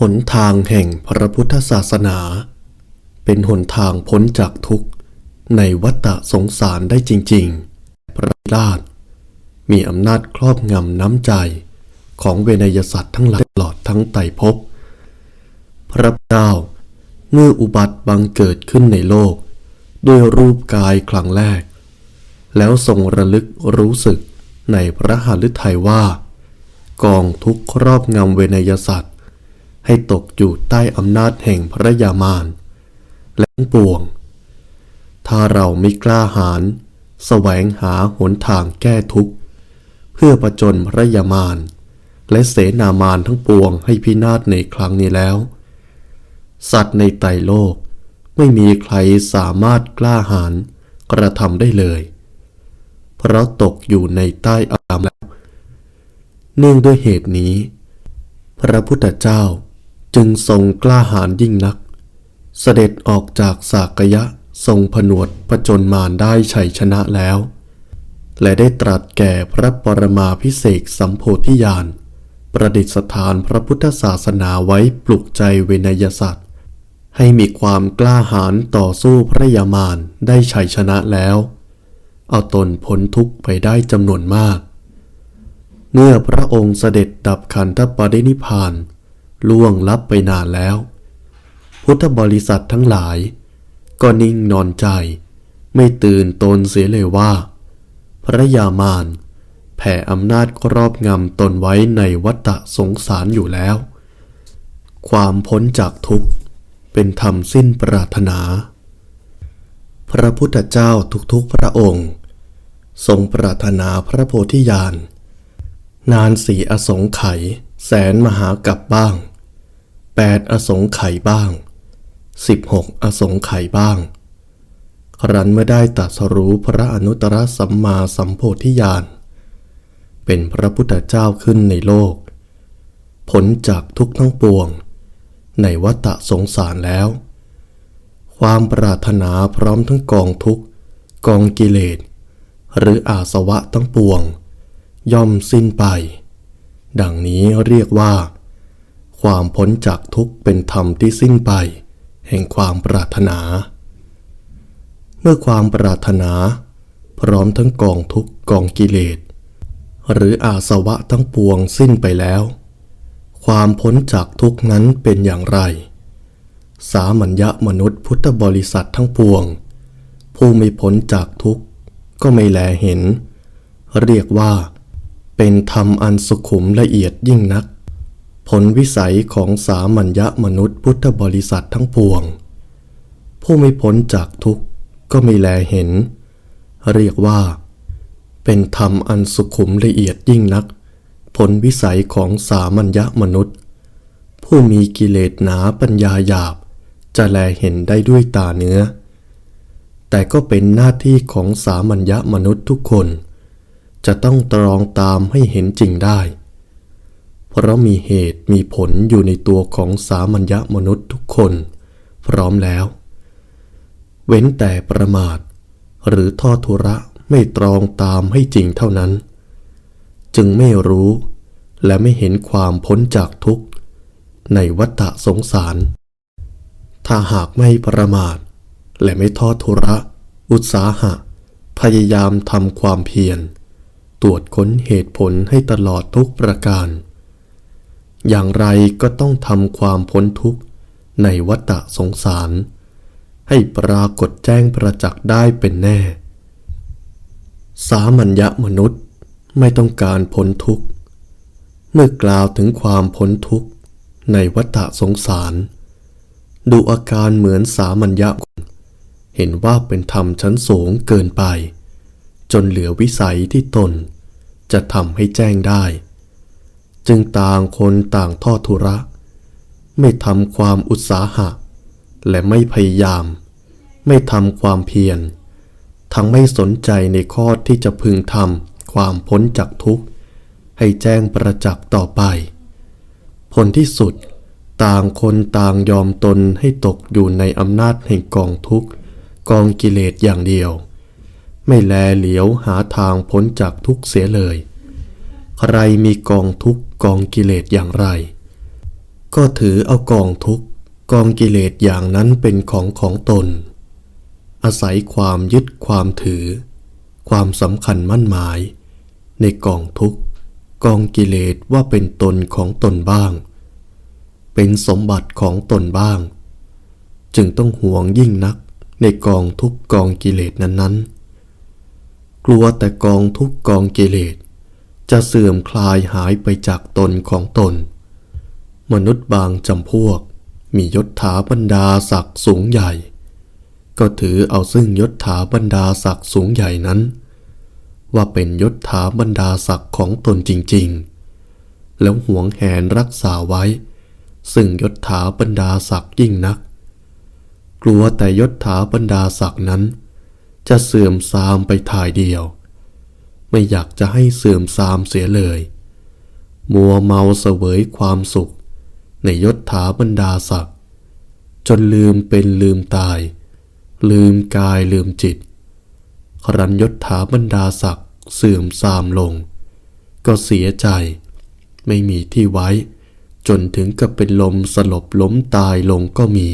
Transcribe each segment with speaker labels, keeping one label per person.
Speaker 1: หนทางแห่งพระพุทธศาสนา เป็นหนทางพ้นจากทุกข์ในวัฏสงสารได้จริง ๆ พระราชมีอำนาจครอบงำน้ำใจของเวนยสัตว์ทั้งหลายตลอดทั้งไตรภพ พระเจ้าเมื่ออุบัติบังเกิดขึ้นในโลก ด้วยรูปกายครั้งแรก แล้วทรงระลึกรู้สึกในพระหฤทัยว่า กองทุกครอบงำเวนยสัตว์ ให้ตกอยู่ใต้อำนาจแห่งพระยามารและปวง ถ้าเราไม่กล้าหาญแสวงหาหนทางแก้ทุกข์ เพื่อประจนพระยามารและเสนามารทั้งปวงให้พินาศในครั้งนี้แล้ว สัตว์ในไตโลกไม่มีใครสามารถกล้าหาญกระทำได้เลย เพราะตกอยู่ในใต้อามแล้ว เนื่องด้วยเหตุนี้ พระพุทธเจ้า จึงทรงกล้าหาญยิ่งนัก เสด็จออกจากสากยะทรงผนวดผจญมารได้ชัยชนะแล้ว และได้ตรัสแก่พระปรมาพิเศษสัมโพธิญาณ ประดิษฐานพระพุทธศาสนาไว้ปลุกใจเวนยสัตว์ให้มีความกล้าหาญต่อสู้พระยามารได้ชัยชนะแล้ว เอาตนพ้นทุกข์ไปได้จำนวนมาก เมื่อพระองค์เสด็จดับขันธปรินิพพาน ล่วงลับไปนานแล้ว พุทธบริษัททั้งหลาย ก็นิ่งนอนใจ ไม่ตื่นตนเสียเลยว่า พระยามารแผ่อำนาจครอบงำตนไว้ในวัฏสงสารอยู่แล้ว ความพ้นจากทุกข์เป็นธรรมสิ้นปรารถนา พระพุทธเจ้าทุกๆพระองค์ ทรงปรารถนาพระโพธิญาณนานสีอสงไขยแสนมหากับบ้าง แปดอสงไขยบ้างสิบหกอสงไขยบ้าง ครั้นเมื่อได้ตรัสรู้พระอนุตตรสัมมาสัมโพธิญาณ เป็นพระพุทธเจ้าขึ้นในโลก ผลจากทุกทั้งปวง ในวัฏสงสารแล้ว ความปรารถนาพร้อมทั้งกองทุกกองกิเลส หรืออาสวะทั้งปวง ย่อมสิ้นไป ดังนี้เรียกว่า ความพ้นจากทุกข์เป็นธรรมที่สิ้นไป แห่งความปรารถนา เมื่อความปรารถนา พร้อมทั้งกองทุกข์กองกิเลส หรืออาสวะทั้งปวงสิ้นไปแล้ว ความพ้นจากทุกข์นั้นเป็นอย่างไร สามัญญมนุษย์พุทธบริษัททั้งปวง ผู้ไม่พ้นจากทุกข์ก็ไม่แลเห็น เรียกว่า เป็นธรรมอันสุขุมละเอียดยิ่งนัก ผลวิสัยของสามัญญมนุษย์พุทธบริษัททั้งปวง ผู้ไม่พ้นจากทุกข์ก็ไม่แลเห็น เรียกว่า เป็นธรรมอันสุขุมละเอียดยิ่งนัก ผลวิสัยของสามัญญมนุษย์ ผู้มีกิเลสหนาปัญญาหยาบ จะแลเห็นได้ด้วยตาเนื้อ แต่ก็เป็นหน้าที่ของสามัญญมนุษย์ทุกคน จะต้องตรองตามให้เห็นจริงได้ เพราะมีเหตุมีผลอยู่ในตัวของสามัญญมนุษย์ทุกคน พร้อมแล้ว เว้นแต่ประมาท หรือทอดทุระไม่ตรองตามให้จริงเท่านั้น จึงไม่รู้และไม่เห็นความพ้นจากทุกข์ ในวัฏสงสาร ถ้าหากไม่ประมาท และไม่ทอดทุระ อุตสาหะ พยายามทำความเพียร ตรวจค้นเหตุผลให้ตลอดทุกประการ อย่างไรก็ต้องทำความพ้นทุกข์ในวัฏสงสาร ให้ปรากฏแจ้งประจักษ์ได้เป็นแน่ สามัญญมนุษย์ไม่ต้องการพ้นทุกข์ เมื่อกล่าวถึงความพ้นทุกข์ในวัฏสงสาร ดูอาการเหมือนสามัญญะเห็นว่าเป็นธรรมชั้นสูงเกินไป จนเหลือวิสัยที่ตน จะทำให้แจ้งได้ จึงต่างคนต่างทอดทุระ ไม่ทำความอุตสาหะ และไม่พยายาม ไม่ทำความเพียร ทั้งไม่สนใจในข้อที่จะพึงทำความพ้นจากทุกข์ ให้แจ้งประจักษ์ต่อไป ผลที่สุดต่างคนต่างยอมตนให้ตกอยู่ในอำนาจแห่งกองทุกข์ กองกิเลสอย่างเดียว ไม่แลเหลียวหาทางพ้นจากทุกข์เสียเลย ใครมีกองทุกกองกิเลสอย่างไร ก็ถือเอากองทุกกองกิเลสอย่างนั้นเป็นของของตน อาศัยความยึดความถือ ความสำคัญมั่นหมาย ในกองทุกกองกิเลสว่าเป็นตนของตนบ้าง เป็นสมบัติของตนบ้าง จึงต้องห่วงยิ่งนักในกองทุกกองกิเลสนั้นๆ กลัวแต่กองทุกกองกิเลส จะเสื่อมคลายหายไปจากตนของตน มนุษย์บางจำพวก มียศถาบรรดาศักดิ์สูงใหญ่ ก็ถือเอาซึ่งยศถาบรรดาศักดิ์สูงใหญ่นั้น ว่าเป็นยศถาบรรดาศักดิ์ของตนจริง ๆ แล้วหวงแหนรักษาไว้ ซึ่งยศถาบรรดาศักดิ์ยิ่งนัก กลัวแต่ยศถาบรรดาศักดิ์นั้น จะเสื่อมทรามไปทายเดียว ไม่อยากจะให้เสื่อมทรามเสียเลย มัวเมาเสวยความสุข ในยศถาบรรดาศักดิ์จนลืมเป็นลืมตาย ลืมกายลืมจิต ครันยศถาบรรดาศักดิ์เสื่อมทรามลง ก็เสียใจ ไม่มีที่ไว้ จนถึงกับเป็นลมสลบล้มตายลงก็มี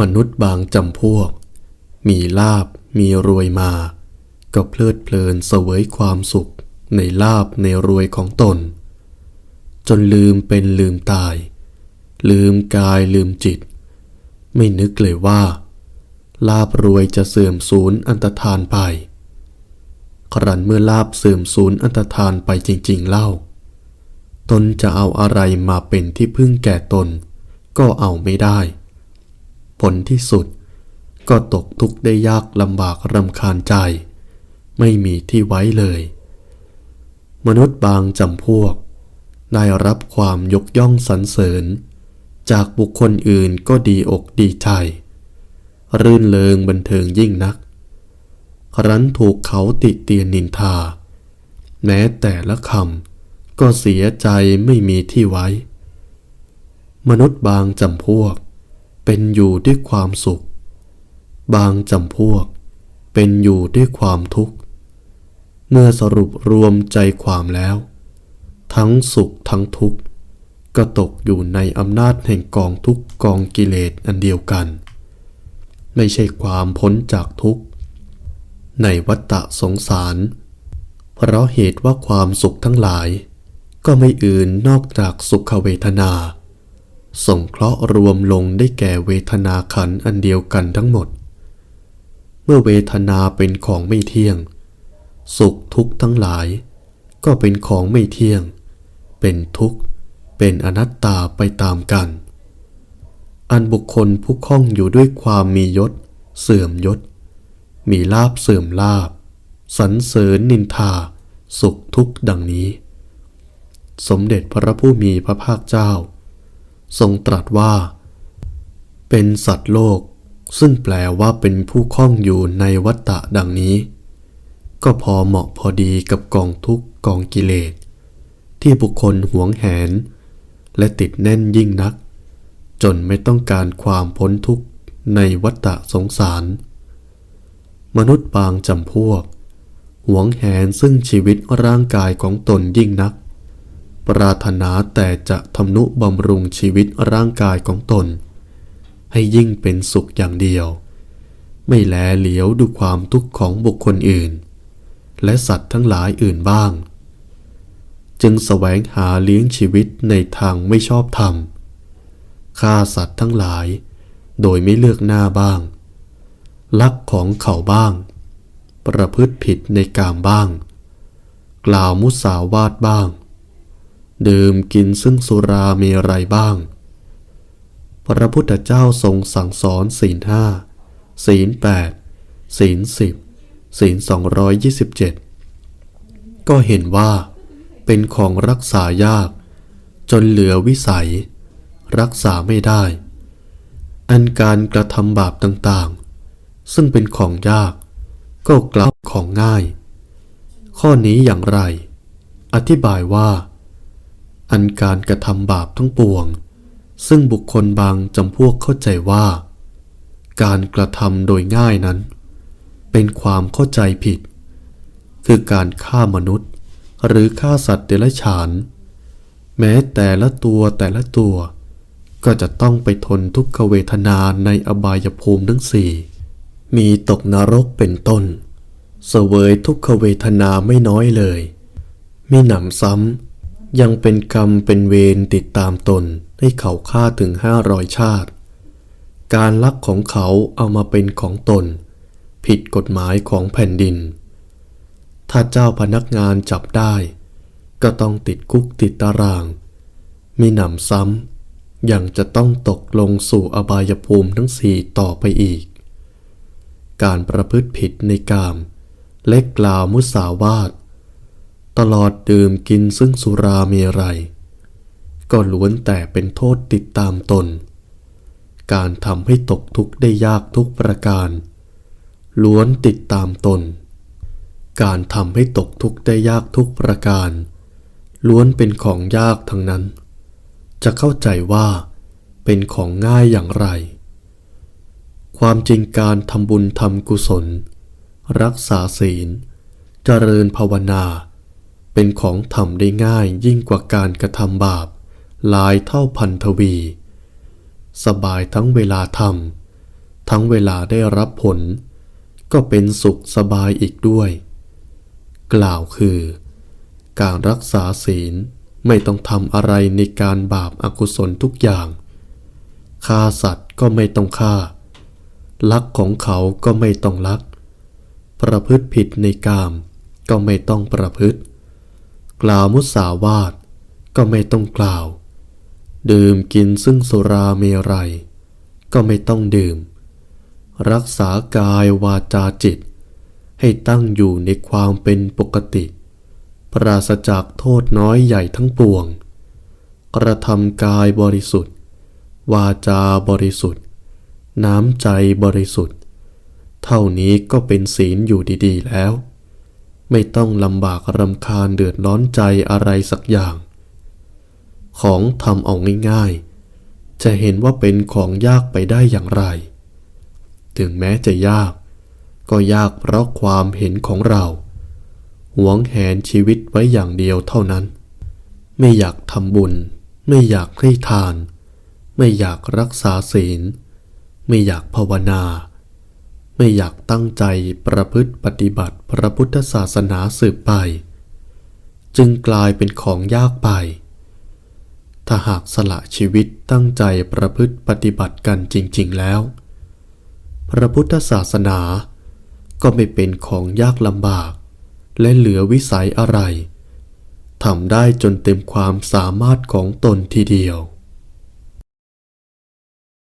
Speaker 1: มนุษย์บางจำพวก มีลาบมีรวยมา ก็เพลิดเพลินเสวยความสุข ในลาบในรวยของตน จนลืมเป็นลืมตาย ลืมกายลืมจิต ไม่นึกเลยว่า ลาบรวยจะเสื่อมสูญอันตรธานไป ครั้นเมื่อลาบเสื่อมสูญอันตรธานไปจริง ๆเล่า ตนจะเอาอะไรมาเป็นที่พึ่งแก่ตน ก็เอาไม่ได้ ผลที่สุดก็ตกทุกข์ได้ยากลำบากรำคาญใจ ไม่มีที่ไว้เลย มนุษย์บางจำพวก ได้รับความยกย่องสรรเสริญ จากบุคคลอื่นก็ดีอกดีใจ รื่นเริงบันเทิงยิ่งนัก ครั้นถูกเขาติเตียนนินทา แม้แต่ละคำก็เสียใจไม่มีที่ไว้ มนุษย์บางจำพวก เป็นอยู่ด้วยความสุข บางจำพวกเป็นอยู่ด้วยความทุกข์ เมื่อสรุปรวมใจความแล้ว ทั้งสุขทั้งทุกข์ก็ตกอยู่ในอำนาจแห่งกองทุกกองกิเลสอันเดียวกัน ไม่ใช่ความพ้นจากทุกข์ ในวัฏฏะสงสาร เพราะเหตุว่าความสุขทั้งหลาย ก็ไม่อื่นนอกจากสุขเวทนา ส่งเคราะห์รวมลงได้แก่เวทนาขันธ์อันเดียวกันทั้งหมด เมื่อเวทนาเป็นของไม่เที่ยง สุขทุกข์ทั้งหลาย ก็เป็นของไม่เที่ยง เป็นทุกข์ เป็นอนัตตาไปตามกัน อันบุคคลผู้คล้องอยู่ด้วยความมียศ เสื่อมยศ มีลาบเสื่อมลาบสรรเสริญนินทา สุขทุกข์ดังนี้ สมเด็จพระผู้มีพระภาคเจ้า ทรงตรัสว่า เป็นสัตว์โลกซึ่งแปลว่าเป็นผู้คล้องอยู่ในวัฏฏะดังนี้ ก็พอเหมาะพอดีกับกองทุกกองกิเลส ที่บุคคลหวงแหน และติดแน่นยิ่งนัก จนไม่ต้องการความพ้นทุกข์ในวัฏฏะสงสาร มนุษย์บางจำพวก หวงแหนซึ่งชีวิตร่างกายของตนยิ่งนัก ปรารถนาแต่จะทำนุบำรุงชีวิตร่างกายของตน ให้ยิ่งเป็นสุขอย่างเดียว ไม่แลเหลียวดูความทุกข์ของบุคคลอื่น และสัตว์ทั้งหลายอื่นบ้าง จึงแสวงหาเลี้ยงชีวิตในทางไม่ชอบธรรมฆ่าสัตว์ทั้งหลาย โดยไม่เลือกหน้าบ้าง ลักของเขาบ้าง ประพฤติผิดในกามบ้าง กล่าวมุสาวาทบ้าง ดื่มกินซึ่งสุราเมรัยบ้าง พระพุทธเจ้าทรงสั่งสอนศีลห้าศีลแปดศีลสิบ ศีลสองร้อยยี่สิบเจ็ดก็เห็นว่า เป็นของรักษายาก จนเหลือวิสัย รักษาไม่ได้ อันการกระทำบาปต่างๆ ซึ่งเป็นของยาก ก็กลับของง่าย ข้อนี้อย่างไร อธิบายว่า อันการกระทำบาปทั้งปวง ซึ่งบุคคลบางจำพวกเข้าใจว่า การกระทำโดยง่ายนั้น เป็นความเข้าใจผิด คือการฆ่ามนุษย์ หรือฆ่าสัตว์เดรัจฉาน แม้แต่ละตัวแต่ละตัว ก็จะต้องไปทนทุกขเวทนาในอบายภูมิทั้งสี่ มีตกนรกเป็นต้น เสวยทุกขเวทนาไม่น้อยเลย มีหนำซ้ำยังเป็นกรรมเป็นเวรติดตามตนให้เขาฆ่าถึงห้าร้อยชาติ การลักของเขาเอามาเป็นของตน ผิดกฎหมายของแผ่นดิน ถ้าเจ้าพนักงานจับได้ ก็ต้องติดคุกติดตาราง มีหนำซ้ำยังจะต้องตกลงสู่อบายภูมิทั้งสี่ต่อไปอีก การประพฤติผิดในกาม เล็กกล่าวมุสาวาท ตลอดดื่มกินซึ่งสุราเมรัยก็ล้วนแต่เป็นโทษติดตามตน การทำให้ตกทุกข์ได้ยากทุกประการ ล้วนติดตามตน การทำให้ตกทุกข์ได้ยากทุกประการ ล้วนเป็นของยากทั้งนั้น จะเข้าใจว่า เป็นของง่ายอย่างไร ความจริงการทำบุญทำกุศล รักษาศีล เจริญภาวนา เป็นของทำได้ง่ายยิ่งกว่าการกระทำบาปหลายเท่าพันทวี สบายทั้งเวลาทำทั้งเวลาได้รับผล ก็เป็นสุขสบายอีกด้วย กล่าวคือ การรักษาศีลไม่ต้องทำอะไรในการบาปอากุศลทุกอย่าง ฆ่าสัตว์ก็ไม่ต้องฆ่า ลักของเขาก็ไม่ต้องลัก ประพฤติผิดในกามก็ไม่ต้องประพฤติ กล่าวมุสาวาทก็ไม่ต้องกล่าว ดื่มกินซึ่งสุราเมรัย ก็ไม่ต้องดื่ม รักษากายวาจาจิต ให้ตั้งอยู่ในความเป็นปกติ ปราศจากโทษน้อยใหญ่ทั้งปวง กระทำกายบริสุทธิ์ วาจาบริสุทธิ์ น้ำใจบริสุทธิ์ เท่านี้ก็เป็นศีลอยู่ดีๆแล้ว ไม่ต้องลำบากรำคาญเดือดร้อนใจอะไรสักอย่าง ของทำเอาง่ายๆจะเห็นว่าเป็นของยากไปได้อย่างไร ถึงแม้จะยาก ก็ยากเพราะความเห็นของเรา หวงแหนชีวิตไว้อย่างเดียวเท่านั้น ไม่อยากทำบุญ ไม่อยากให้ทาน ไม่อยากรักษาศีล ไม่อยากภาวนา ไม่อยากตั้งใจประพฤติปฏิบัติพระพุทธศาสนาสืบไป จึงกลายเป็นของยากไปถ้าหากสละชีวิตตั้งใจประพฤติปฏิบัติกันจริง ๆ แล้ว พระพุทธศาสนา ก็ไม่เป็นของยากลำบาก และเหลือวิสัยอะไรทำได้จนเต็มความสามารถของตนทีเดียว